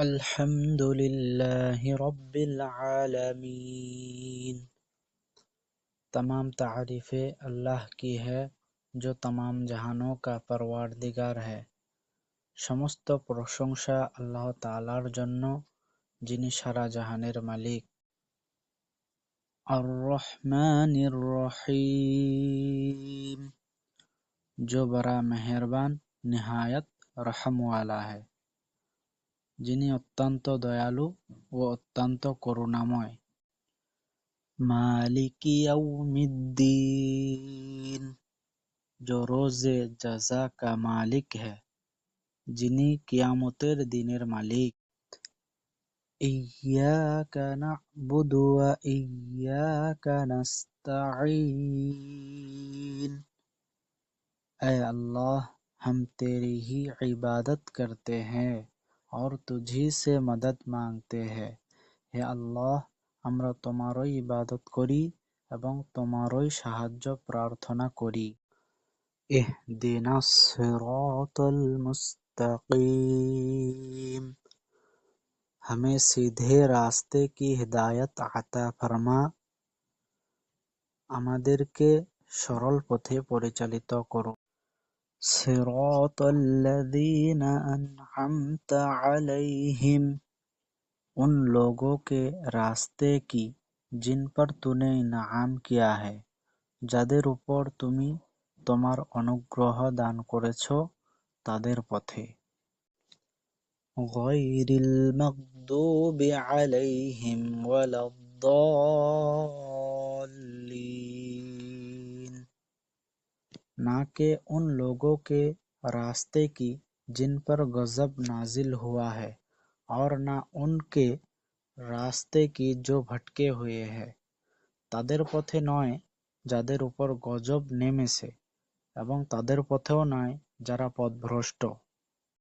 الحمد للہ رب العالمین۔ تمام تعریفیں اللہ کی ہے، جو تمام جہانوں کا پروردگار ہے۔ সমস্ত پرشنسا اللہ তাআলার জন্য যিনি সারা জাহানের মালিক الرحمن الرحیم۔ جو بڑا مہربان، نہایت رحم والا ہے۔ যিনি অত্যন্ত দয়ালু ও অত্যন্ত করুণাময়। مالک یوم الدین جو روز جزا মালিক হে، যিনি কিয়ামতের দিনের মালিক। إياك نعبد وإياك نستعين اے اللہ ہم تیری ہی عبادت کرتے ہیں۔ اور تجھی سے مدد مانگتے ہیں হে আল্লাহ আমরা তোমারই ইবাদত করি এবং তোমারই সাহায্য প্রার্থনা করি اهدنا الصراط المستقیم ہمیں سیدھے راستے کی ہدایت عطا فرما আমাদেরকে সরল পথে পরিচালিত করো صراط الذين أنعمت عليهم ان لوگوں کے راستے کی جن پر তুনে ইনআম কিয়া ہے যাদের উপর তুমি তোমার অনুগ্রহ দান করেছ তাদের পথে غير المغضوب عليهم ولا الضالين نہ کہ ان لوگوں کے راستے کی جن پر غضب نازل ہوا ہے اور نہ ان کے راستے کی جو بھٹکے ہوئے ہیں۔ تدر پتھے نئے جادر اوپر غضب نیمے سے۔ او تدر پتھے نئے جرا پت بھر